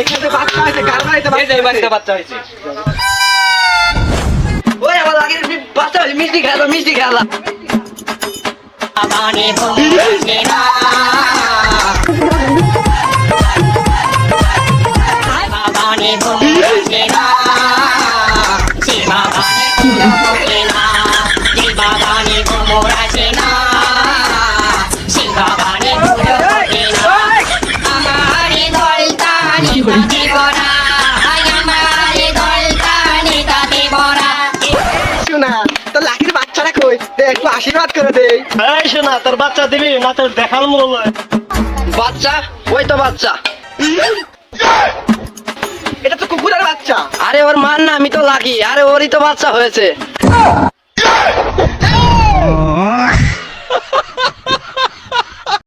এখানে বাচ্চা আছে কার বাড়িতে এই বাড়িতে বাচ্চা বাচ্চা হয়েছে। ওই আমার লাগে বাচ্চা হয়েছে মিষ্টি খেলা মিষ্টি খেলা। বাগানে ভোমরাছে না। বাগানে ভোমরাছে না। সে বাগানে শোনা তো লাকির কই? দে একটু আশীর্বাদ করে দে এই শোনা তোর বাচ্চা দিবি? না তোর দেখাল মূল বাচ্চা? ওই তো বাচ্চা। এটা তো কুকুরের বাচ্চা। আরে ওর মান না আমি তো লাকি আরে ওরই তো বাচ্চা হয়েছে।